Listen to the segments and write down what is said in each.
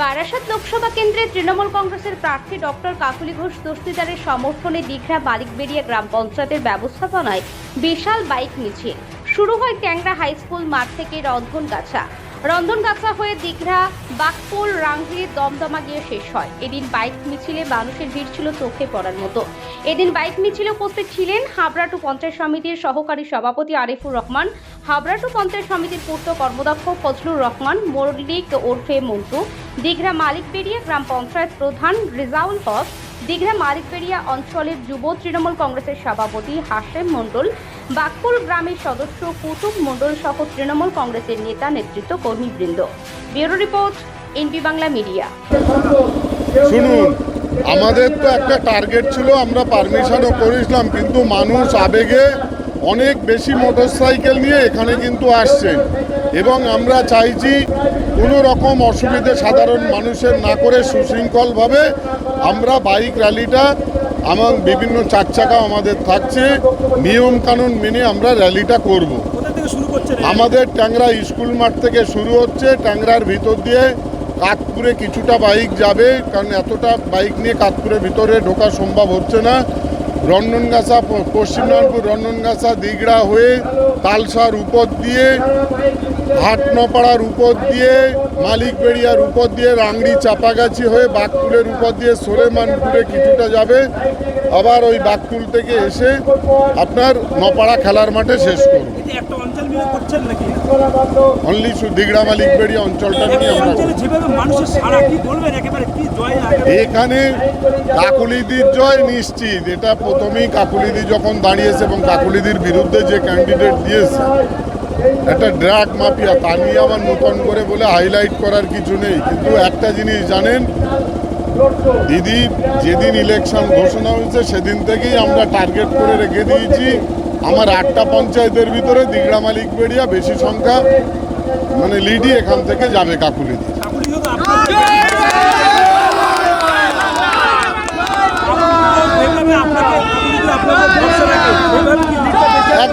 বারাসাত লোকসভা কেন্দ্রে তৃণমূল কংগ্রেসের প্রার্থী ডক্টর কাকুলি ঘোষ দস্তিদারের সমর্থনে দীঘা বালিকবেড়িয়া গ্রাম পঞ্চায়েতের ব্যবস্থাপনায় বিশাল বাইক মিছিল। শুরু হয় ট্যাংরা হাই স্কুল মাঠ থেকে রন্ধনগাছা। রন্ধনগাছা হয়ে দীঘা বাকপুর রাঙ্গিয়ে দমদমা গিয়ে শেষ হয়। এদিন বাইক মিছিলে মানুষের ভিড় ছিল চোখে পড়ার মতো। এদিন বাইক মিছিলে উপস্থিত ছিলেন হাবড়াটু পঞ্চায়েত সমিতির সহকারী সভাপতি আরিফুর রহমান হাবড়াটু পঞ্চায়েত সমিতির পূর্ত কর্মদক্ষ ফজলুর রহমান মল্লিক ওরফে মন্টু, দিঘরা মালিকবেড়িয়া গ্রাম পঞ্চায়েত প্রধান রিজাউল হক, দিঘরা মালিকবেড়িয়া অঞ্চলের যুব তৃণমূল কংগ্রেসের সভাপতি হাশেম মণ্ডল বাকপুর গ্রামের সদস্য কুতুব মণ্ডল সহ তৃণমূল কংগ্রেসের নেতা নেতৃত্ব কর্মীবৃন্দ। Bureau report, NP Bangla media. শুনুন, আমাদের তো একটা টার্গেট ছিল, আমরা পারমিশনও করেছিলাম, কিন্তু মানুষ আবেগে অনেক বেশি মোটরসাইকেল নিয়ে এখানে কিন্তু আসছেন। এবং আমরা চাইছি কোনো রকম অসুবিধে সাধারণ মানুষের না করে সুশৃঙ্খলভাবে আমরা বাইক র্যালিটা আমার বিভিন্ন চার চাকা আমাদের থাকছে নিয়ম কানুন মেনে আমরা র্যালিটা করব। আমাদের ট্যাংরা স্কুল মাঠ থেকে শুরু হচ্ছে ট্যাংরার ভিতর দিয়ে কাকপুরে কিছুটা বাইক যাবে কারণ এতটা বাইক নিয়ে কাকপুরের ভিতরে ঢোকা সম্ভব হচ্ছে না। রন্ধনগাছা প- পশ্চিমনারায়ণপুর রন্ধনগাছা দিগড়া হয়ে তালসার উপর দিয়ে হাটনপাড়ার উপর দিয়ে মালিকবেড়িয়ার উপর দিয়ে রাংড়ি চাপাগাছি হয়ে বাঘকুলের উপর দিয়ে সোলেমানপুরে কিছুটা যাবে। আবার ওই বাঘকুল থেকে এসে আপনার নপাড়া খেলার মাঠে শেষ করব। অনলি দিগড়া অঞ্চলটা নিয়ে আমরা এখানে কাকুলিদির জয় নিশ্চিত এটা প্রথমেই কাকুলিদি যখন দাঁড়িয়েছে এবং কাকুলিদির বিরুদ্ধে যে ক্যান্ডিডেট দিয়েছে, একটা ড্রাগ মাফিয়া তা নিয়ে আবার নতুন করে বলে হাইলাইট করার কিছু নেই। কিন্তু একটা জিনিস জানেন, দিদি, যেদিন ইলেকশন ঘোষণা হয়েছে, সেদিন থেকেই আমরা টার্গেট করে রেখে দিয়েছি। আমার আটটা পঞ্চায়েতের ভিতরে দিগড়া মালিক বেড়িয়া বেশি সংখ্যা মানে লিডি এখান থেকে যাবে কাকুলিদি।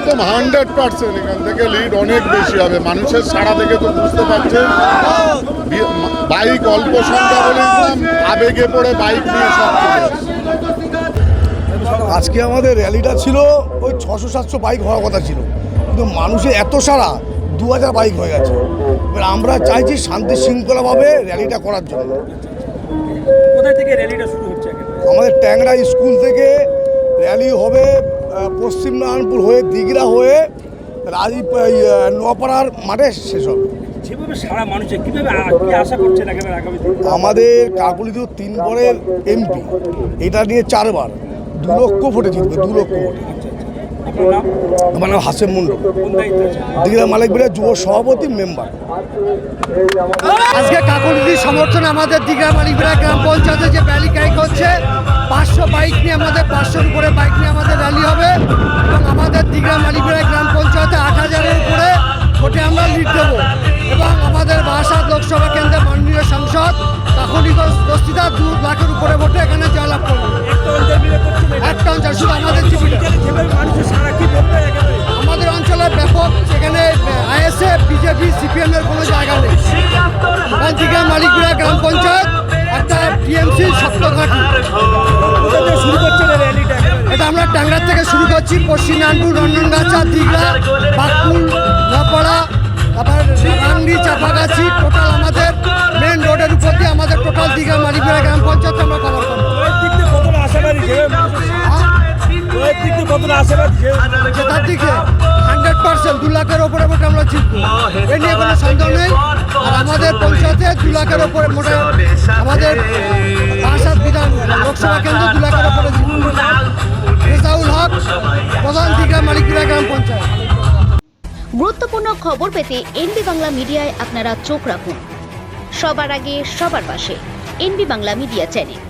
একদম হান্ড্রেড পার্সেন্ট এখান থেকে লিড অনেক বেশি হবে। মানুষের সাড়া দেখে তো বুঝতে পারছেন। বি- বাইক অল্প সংখ্যা বলেছিলাম আবেগে পড়ে বাইক নিয়ে সব আজকে আমাদের র্যালিটা ছিল ওই ছশো সাতশো বাইক হওয়ার কথা ছিল। কিন্তু মানুষের এত সারা দু হাজার বাইক হয়ে গেছে। এবার আমরা চাইছি শান্তি শৃঙ্খলাভাবে র্যালিটা করার জন্য। কোথা থেকে র্যালিটা শুরু হচ্ছে আমাদের ট্যাংরা স্কুল থেকে র্যালি হবে পশ্চিম নারায়ণপুর হয়ে দিঘরা হয়ে রাজীব নোয়াপাড়ার মাঠে শেষ হবে। যেভাবে সারা মানুষের কীভাবে আশা করছেন একেবারে আগামী আমাদের কাকুলি তিন পরের এমপি এটা নিয়ে চারবার দু লক্ষ ভোটে জিতবে দু লক্ষ ভোটে। আমার নাম হাসেম কোন দায়িত্ব আছে যুব সভাপতি মেম্বার। আজকে কাকুলিদির সমর্থন আমাদের দিঘা মালিকবিরা গ্রাম পঞ্চায়েতে যে র্যালি ক্যারি করছে পাঁচশো বাইক নিয়ে আমাদের, পাঁচশোর উপরে বাইক নিয়ে আমাদের র্যালি হবে। এবং আমাদের দিঘা মালিকবিরা গ্রাম পঞ্চায়েতে আট হাজারের উপরে ভোটে আমরা লিড দেবো। এবং আমাদের বারাসাত সিপিএম এর কোনো জায়গা নেই। থেকে মালিকপুরা গ্রাম পঞ্চায়েত একটা টিএমসি সপ্তঘাটি। শুরু করছেন এই এটা আমরা টাঙ্গার থেকে শুরু করছি। পশ্চিম নারায়ণপুর রন্ধনগাছা দিঘা বাঁকুড় নপাড়া তারপর রাঙ্গি চাপাগাছি টোটাল আমাদের মেন রোডের উপর দিয়ে আমাদের টোটাল দিঘা মালিকপুরা গ্রাম পঞ্চায়েত আমরা কভার করব। আশাবাদী জয়ের দিক? পার্সেন্ট দু লাখের ওপরে মোটে আমরা জিতবো। এ নিয়ে কোনো সন্দেহ নেই। আর আমাদের পঞ্চায়েতে দু লাখের ওপরে মোটে আমাদের বাসাত বিধান, লোকসভা কেন্দ্র দু লাখের ওপরে জিতবো। হক, প্রধান দিঘা মালিকপুরা গ্রাম পঞ্চায়েত। গুরুত্বপূর্ণ খবর পেতে এনবি বাংলা মিডিয়ায় আপনারা চোখ রাখুন। সবার আগে, সবার পাশে এনবি বাংলা মিডিয়া চ্যানেল।